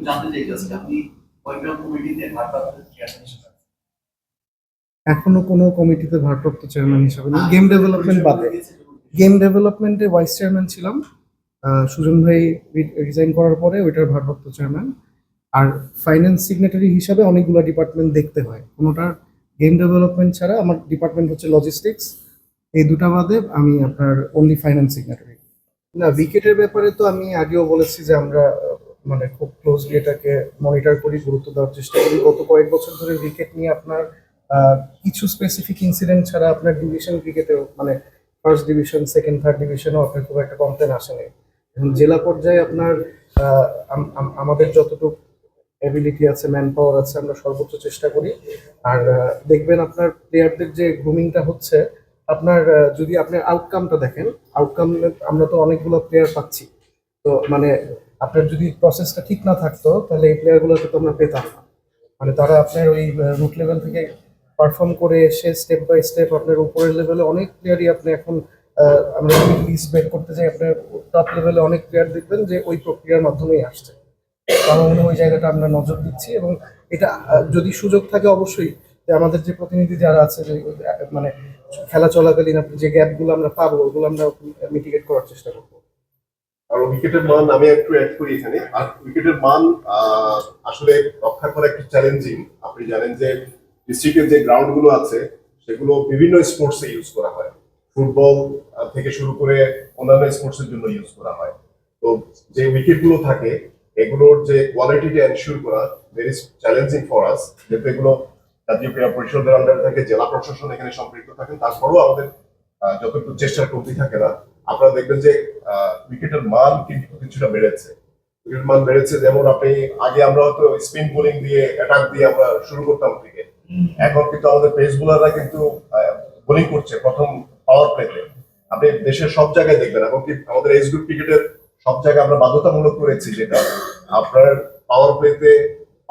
একটু জানতে চাই জাস্ট আপনি কয়েকটা কমিটিতে ভারপ্রাপ্ত চেয়ারম্যান হিসেবে এখনও কোনো কমিটিতে ভারপ্রাপ্ত চেয়ারম্যান হিসাবে নেই। গেম ডেভেলপমেন্ট বাদে। গেম ডেভেলপমেন্টে ভাইস চেয়ারম্যান ছিলাম। আহ, সুজন ভাই রিজাইন করার পরে ওইটার ভারপ্রাপ্ত চেয়ারম্যান আর ফাইন্যান্স সিগনেটারি হিসাবে অনেকগুলো ডিপার্টমেন্ট দেখতে হয়। কোনোটার গেম ডেভেলপমেন্ট ছাড়া আমার ডিপার্টমেন্ট হচ্ছে লজিস্টিক্স এই দুটা বাদে আমি আপনার অনলি ফাইন্যান্স সিগনেটারি না উইকেটের ব্যাপারে তো আমি আগেও বলেছি যে আমরা মানে খুব ক্লোজলি এটাকে মনিটর করি, গুরুত্ব দেওয়ার চেষ্টা করি। গত কয়েক বছর ধরে উইকেট নিয়ে আপনার কিছু স্পেসিফিক ইনসিডেন্ট ছাড়া আপনার ডিভিশন ক্রিকেটেও মানে ফার্স্ট ডিভিশন সেকেন্ড থার্ড ডিভিশনও আপনার খুব একটা কমপ্লেন আসেনি জেলা পর্যায়ে আপনার আমাদের যতটুকু অ্যাবিলিটি আছে ম্যান পাওয়ার আছে, আমরা সর্বোচ্চ চেষ্টা করি। আর দেখবেন আপনার প্লেয়ারদের যে গ্রুমিংটা হচ্ছে, আপনার যদি আপনি আউটকামটা দেখেন আউটকাম আমরা তো অনেকগুলো প্লেয়ার পাচ্ছি। তো মানে আপনার যদি প্রসেসটা ঠিক না থাকতো, তাহলে এই প্লেয়ারগুলোকে তো আমরা পেতাম না। মানে তারা আপনার ওই রুট লেভেল থেকে পারফর্ম করে এসে স্টেপ বাই স্টেপ আপনার উপরের লেভেলে অনেক প্লেয়ারই আপনি এখন আমরা যদি লিস্ট বের করতে চাই আপনার টপ লেভেলে অনেক প্লেয়ার দেখবেন যে ওই প্রক্রিয়ার মাধ্যমেই আসছে। মনে ওই জায়গাটা আমরা নজর দিচ্ছি এবং এটা যদি সুযোগ থাকে অবশ্যই যে আমাদের যে প্রতিনিধি যারা আছে, যে মানে খেলা চলাকালীন আপনি যে গ্যাপগুলো আমরা পাবো, ওগুলো আমরা মিটিগেট করার চেষ্টা করব। আর উইকেটের মান আমি একটু অ্যাড করি এখানে। আর উইকেটের মান আসলে রক্ষা করা একটু চ্যালেঞ্জিং আপনি জানেন যে ডিস্ট্রিক্টের যে গ্রাউন্ডগুলো আছে, সেগুলো বিভিন্ন স্পোর্টসে ইউজ করা হয়। ফুটবল থেকে শুরু করে অন্যান্য স্পোর্টসের জন্য ইউজ করা হয়। তো যে উইকেটগুলো থাকে, এগুলোর যে কোয়ালিটিটা এনশিওর করা ভেরি চ্যালেঞ্জিং ফর আস যেহেতু এগুলো জাতীয় ক্রীড়া পরিষদের আন্ডারে থাকে, জেলা প্রশাসন এখানে সম্পৃক্ত থাকেন, তারপরেও আমাদের যতটুকু চেষ্টার কমতি থাকে না। আপনারা দেখবেন যে উইকেটের মান কিন্তু কিছুটা বেড়েছে। উইকেটের মান বেড়েছে যেমন আপনি আগে আমরা হয়তো স্পিন বোলিং দিয়ে অ্যাটাক দিয়ে আমরা শুরু করতাম ক্রিকেট এখন কিন্তু আমাদের পেস বোলাররা কিন্তু বোলিং করছে প্রথম পাওয়ার প্লেতে আপনি দেশের সব জায়গায় দেখবেন এবং কি আমাদের এজ গ্রুপ ক্রিকেটের সব জায়গায় আমরা বাধ্যতামূলক করেছি যেটা আপনার পাওয়ার প্লেতে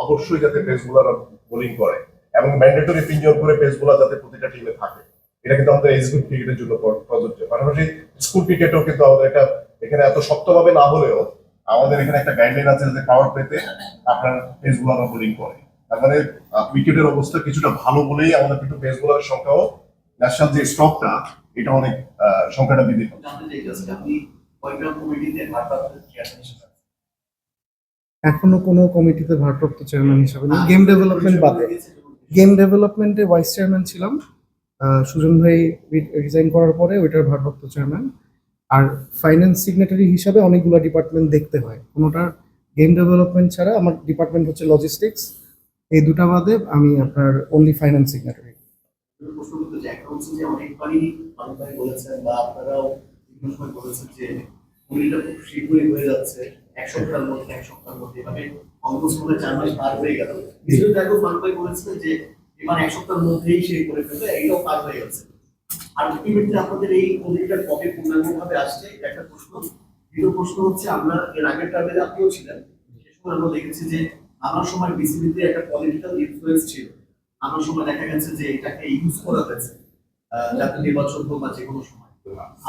অবশ্যই যাতে পেস বোলাররা বোলিং করে এবং ম্যান্ডেটরি তিনজন করে পেস বোলার যাতে প্রতিটা টিমে থাকে। এটা কিন্তু আমাদের এজ ক্রিকেটের জন্য প্রযোজ্য। পাশাপাশি স্কুল ক্রিকেটেও কিন্তু আমাদের এটা এখানে এত শক্তভাবে না হলেও আমাদের এখানে একটা গাইডলাইন আছে যে পাওয়ার প্লেতে আপনার পেস বোলাররা বোলিং করে। তার মানে উইকেটের অবস্থা কিছুটা ভালো বলেই আমাদের কিন্তু পেস বোলারের সংখ্যাও ন্যাশনাল যে স্টকটা এটা অনেক আহ, সংখ্যাটা বৃদ্ধি পাবে। এখনও কোনো কমিটিতে ভারপ্রাপ্ত চেয়ারম্যান হিসাবে গেম ডেভেলপমেন্ট বাদে। গেম ডেভেলপমেন্টে ভাইস চেয়ারম্যান ছিলাম। সুজন ভাই রিজাইন করার পরে ওইটার ভারপ্রাপ্ত চেয়ারম্যান আর ফাইন্যান্স সিগনেটারি হিসাবে অনেকগুলো ডিপার্টমেন্ট দেখতে হয়। কোনোটার গেম ডেভেলপমেন্ট ছাড়া আমার ডিপার্টমেন্ট হচ্ছে লজিস্টিক্স এই দুটা বাদে আমি আপনার অনলি ফাইন্যান্স সিগনেটারি হয়ে যাচ্ছে এক সপ্তাহের মধ্যে এক সপ্তাহের মধ্যে এভাবে অলমোস্ট চার মাস পার হয়ে গেল। কিছু দেখো মানুষ ভাই বলেছিলেন যে এবার এক সপ্তাহের মধ্যেই সে করে ফেলবে এইটাও পার হয়ে গেছে। আর আলটিমেটলি আপনাদের এই কমিটিটা কবে পূর্ণাঙ্গ ভাবে আসছে এটা একটা প্রশ্ন। দ্বিতীয় প্রশ্ন হচ্ছে, আমরা এর আগের টার্মে আপনিও ছিলেন সে সময় আমরা দেখেছি যে, আমার সময় বিসিবিতে একটা পলিটিক্যাল ইনফ্লুয়েন্স ছিল। আমার সময় দেখা গেছে যে, এটাকে ইউজ করা হয়েছে যাতে নির্বাচন হোক বা যে কোনো সময়।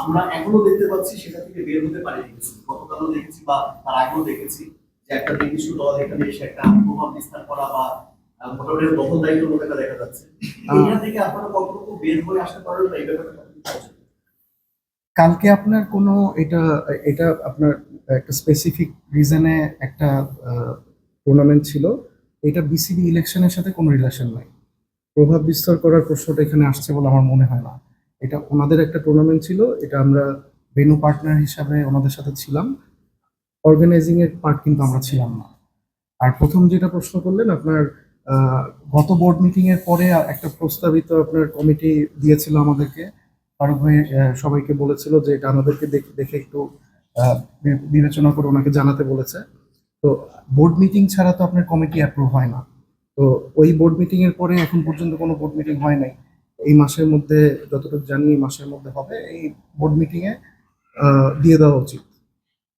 আমরা এখনও দেখতে পাচ্ছি, সেটা থেকে বের হতে কিছু গতকালও দেখেছি বা তার আগেও দেখেছি যে, একটা নির্দিষ্ট দল এখানে এসে একটা প্রভাব বিস্তার করা বা মোটামুটি দখল দায়িত্ব মতো দেখা যাচ্ছে। এখান থেকে আপনারা কতটুকু বের হয়ে আসতে পারবেন এই ব্যাপারটা কালকে আপনার কোনো এটা এটা আপনার একটা স্পেসিফিক রিজনে একটা টুর্নামেন্ট ছিল। এটা বিসিবি ইলেকশনের সাথে কোনো রিলেশন নাই। প্রভাব বিস্তার করার প্রশ্নটা এখানে আসছে বলে আমার মনে হয় না। এটা ওনাদের একটা টুর্নামেন্ট ছিল। এটা আমরা ভেনু পার্টনার হিসাবে ওনাদের সাথে ছিলাম। অর্গানাইজিং এর পার্ট কিন্তু আমরা ছিলাম না। আর প্রথম যেটা প্রশ্ন করলেন আপনার গত বোর্ড মিটিং এর পরে একটা প্রস্তাবিত আপনার কমিটি দিয়েছিল আমাদেরকে। ফারুক ভাই সবাইকে বলেছিল যে এটা আমাদেরকে দেখে একটু বিবেচনা করে ওনাকে জানাতে বলেছে। তো বোর্ড মিটিং ছাড়া তো আপনার কমিটি অ্যাপ্রুভ হয় না। তো ওই বোর্ড মিটিং এর পরে এখন পর্যন্ত কোনো বোর্ড মিটিং হয় নাই। এই মাসের মধ্যে যতটুকু জানি এই মাসের মধ্যে হবে এই বোর্ড মিটিং এ আহ, দিয়ে দেওয়া উচিত।